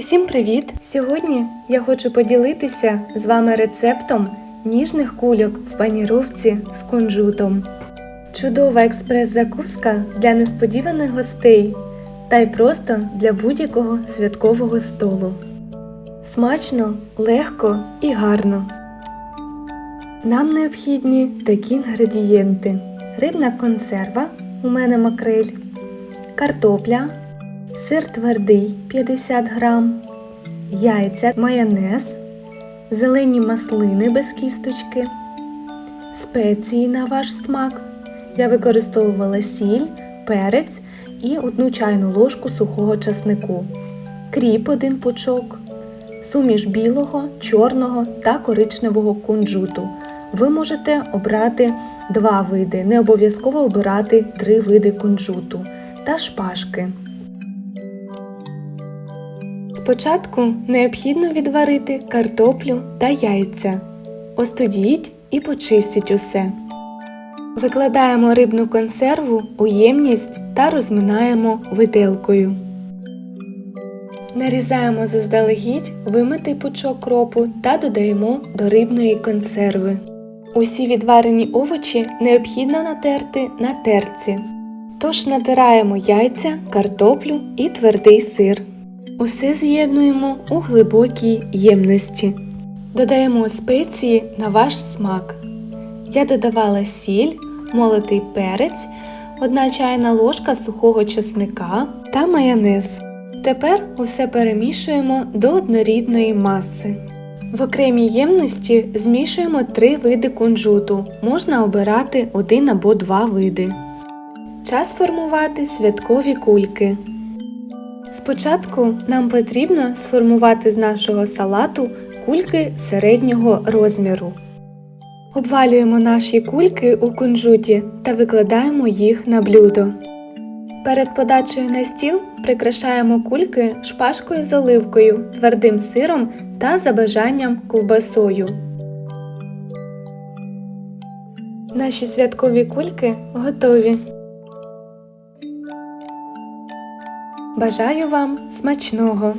Усім привіт! Сьогодні я хочу поділитися з вами рецептом ніжних кульок в паніровці з кунжутом. Чудова експрес-закуска для несподіваних гостей та й просто для будь-якого святкового столу. Смачно, легко і гарно. Нам необхідні такі інгредієнти: рибна консерва, у мене макрель, картопля, сир твердий 50 грам, яйця, майонез, зелені маслини без кісточки, спеції на ваш смак. Я використовувала сіль, перець і одну чайну ложку сухого часнику, кріп один пучок, суміш білого, чорного та коричневого кунжуту. Ви можете обрати два види, не обов'язково обирати три види кунжуту та шпажки. Спочатку необхідно відварити картоплю та яйця. Остудіть і почистіть усе. Викладаємо рибну консерву у ємність та розминаємо виделкою. Нарізаємо заздалегідь вимитий пучок кропу та додаємо до рибної консерви. Усі відварені овочі необхідно натерти на терці. Тож натираємо яйця, картоплю і твердий сир. Усе з'єднуємо у глибокій ємності. Додаємо спеції на ваш смак. Я додавала сіль, молотий перець, одна чайна ложка сухого чесника та майонез. Тепер усе перемішуємо до однорідної маси. В окремій ємності змішуємо три види кунжуту. Можна обирати один або два види. Час формувати святкові кульки. Спочатку нам потрібно сформувати з нашого салату кульки середнього розміру. Обвалюємо наші кульки у кунжуті та викладаємо їх на блюдо. Перед подачею на стіл прикрашаємо кульки шпажкою з оливкою, твердим сиром та за бажанням ковбасою. Наші святкові кульки готові. Бажаю вам смачного!